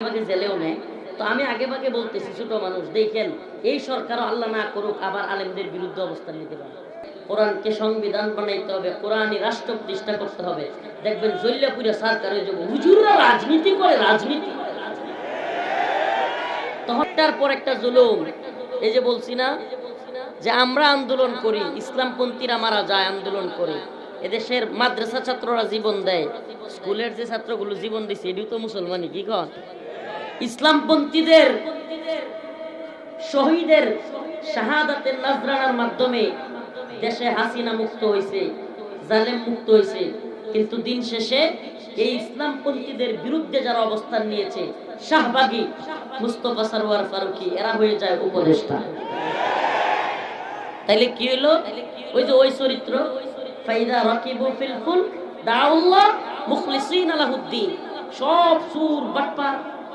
আমাকে জেলেও নেয়। তো আমি আগে ভাগে বলতেছি, ছোট মানুষ, দেখেন, এই সরকারও আল্লাহ না করুক, আবার আলেমদের বিরুদ্ধে অবস্থান নিতে পারে। কোরআনকে সংবিধান বানাইতে হবে, কোরআনই রাষ্ট্র প্রতিষ্ঠা করতে হবে। দেখবেন জল্লাপুরে সরকার হয়ে যাব। হুজুররা রাজনীতি করে, রাজনীতি তহরটার পর একটা জুলুম। এই যে বলছি না, যে আমরা আন্দোলন করি, ইসলামপন্থীরা মারা যায়, আন্দোলন করে। এদেশের মাদ্রাসা ছাত্ররা জীবন দেয়। স্কুলের যে ছাত্রগুলো জীবন দিচ্ছে এটিও তো মুসলমানই, কি কন? ইসলামপন্থীদের, শহীদের শাহাদাতের নাজরানার মাধ্যমে দেশে হাসিনা মুক্ত হয়েছে জালেম মুক্ত হয়েছে কিন্তু দিন শেষে এই ইসলামপন্থীদের বিরুদ্ধে যারা অবস্থান নিয়েছে, শাহবাগী মুস্তফা সারোয়ার ফারুকি, এরা হয়ে যায় উপদেষ্টা। তাইলে কি হলো ওই যে ওই চরিত্র ফাইদা রাকিবু ফিল ফুল দাউল্লাহ মুখলিসিন আলাহুদ্দিন। সব সুর বাটপার।